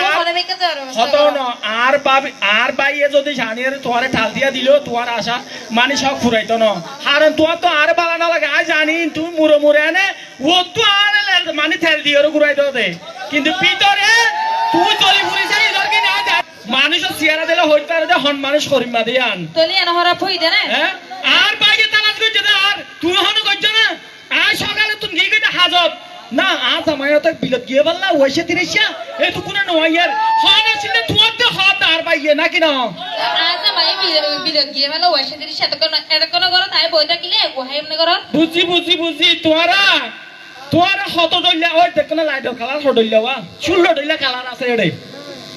আর- মনে আর আর আর বাইয়ে যদি জানিয়ে ঠাল দিয়া দিল আশা মানে সব ফুরাইতো ন কারণ তোমার তো আর বালা না লাগে আজ জানি তুমি মুড়ে মুড়ে আনে ও তো আর মানে ঠেল দিয়ে ঘুরাই দে কিন্তু ভিতরে তুই চলি ফুরিছে ইধর কি না যা মানুষের সিয়ারা দিলে হইতে পারে যে হন মানুষ করিমা দিয়ে আন। তলি এনে হরা ফই দে না? আর বাইরে তালাশ করছে না আর তুমি হন করছ না? আর সকালে তুমি কি কইতে হাজব। না আজ আমার তো বিলত গিয়ে বললা ওইসে তিরিশা তো কোনো নয় আর হন আসলে তোমার তো হাত আর বাইয়ে নাকি না? আজ মাই বিলে গিয়ে মানে ওইসে দিরি সাথে কোন এটা কোন গর তাই বইটা কিলে গোহাই এমনি গর বুঝি বুঝি বুঝি তোমারা তোমারা হত ডইলা ওই দেখো না লাইট কালার ওয়া। চুল ডইলা কালার আছে এডে।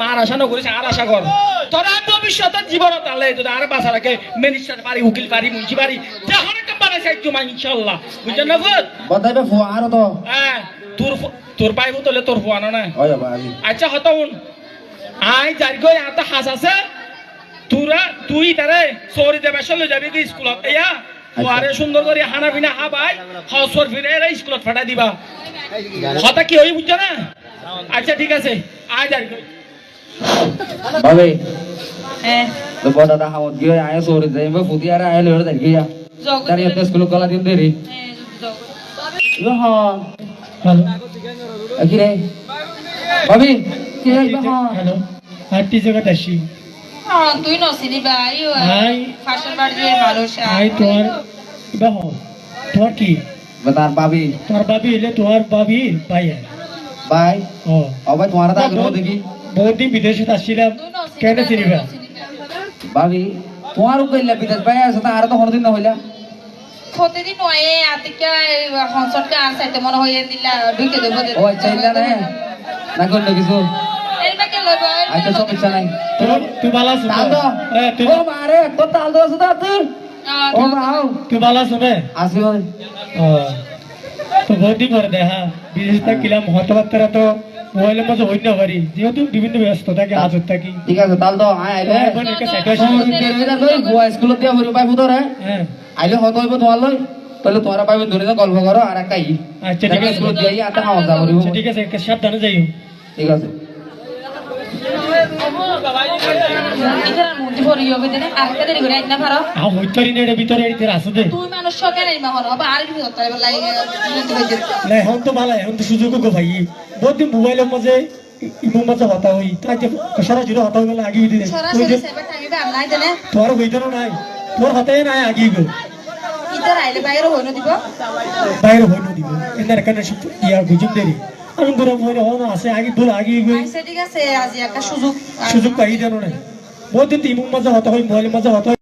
মার আশা নকরিস আর আশা কর। তোরা ভবিষ্যতের জীবনত আলে যদি আর বাসা রাখে মিনিস্টার পারি উকিল পারি মুন্সি পারি যখন একটা বানাইছে একটু মা ইনশাল্লাহ বুঝছেন না বদাইবে ফুয়া আর তো। হ্যাঁ তোর তোর পাইব তোলে তোর ফুয়ানো না আচ্ছা আই যাই গই আতা হাস আছে তুরা তুই তারে সরি দেবে চলে যাবি কি স্কুলত? এয়া ওয়ারে সুন্দর করে হানা বিনা হা ভাই হসর ফিরে এরা স্কুলত ফাটা দিবা। হতা কি হই বুঝছ না? আচ্ছা ঠিক আছে। আয় যাই গই। বাবে হ্যাঁ তো বদাদা হামত গিয়ে আয় সোরে যাইবে ফুতি আর আয় লড়ে যাই গিয়া তারি এত স্কুল কলা দিন দেরি জগ ইলো হ হ্যালো কি রে ভাবি কি হ্যালো আর টি জায়গা আসি হ্যাঁ তুই নসিনি ভাই। ফাশন বাড়ির মানুষ আই তোমার বাহ তোমার কি? বদার ভাবি তোমার বাবি এলে তোমার বাবি ভাই বাই? ও ভাই তোমার দা আগ্রহ দেখি বহুত দিন বিদেশে আসছিলাম কেন চিনিবা ভাবি তোমার কইলা বিদেশ ভাই আছে তা আর তো কোনদিন না হইলা আতিকা আর চাইতে মনে হয় দিলা ঢুকে দেবো ও ইলা না না কইল কিছু এরটাকে লইব সমস্যা নাই। তুই ভালো আছো তাল দো। ও মারে তো তাল দো আছে তা ও মাও। তুই ভালো আছো আসি ও তো বহুত দিন পরে দেখা। বিদেশ থাকিলাম হতবার্তারা তো মোবাইলের মাঝে অন্য পারি। যেহেতু বিভিন্ন ব্যস্ত থাকে হাজত থাকি। ঠিক আছে তাহলে তো আয় আইলে স্কুলত দিয়া ভরি পাইবো তো রে হ্যাঁ। আইলে হত হইব তোমার লই? তাহলে তোরা পাইবে ধরে যা গল্প করো আর একাই আচ্ছা ঠিক আছে। স্কুলত দিয়া আতে খাওয়া দাওয়া করিব আচ্ছা ঠিক আছে সাবধানে যাইও। ঠিক আছে। ইতার মধ্যে ভরি হবে দেরি করে আইনা পারো আ হইতারি না ভিতরে এতে আছে দে। তুই মানুষ সকেন এই মহর হবে আর কি হতে হবে না এখন তো ভালো এখন তো সুযোগ গো ভাই। বহুত মোবাইলের মাঝে ইমো মাঝে হতা হই তাই যে সরাসরি হতা হইলে আগে দিলে। নাই দেনে তোর হইতানো নাই তোর হতাই নাই আগে গো। ইতার আইলে বাইরে হইন দিব। বাইরে হইন দিব এনার কানে ইয়া গুজব দেরি। আমি গরম হইলে হন আছে আগে বল আগে গই আইসে ঠিক আছে আজ একটা সুযোগ। সুযোগ পাই জানো না বহুত দিন ইমো মাঝে হতা হই মোবাইলের মাঝে হতা হই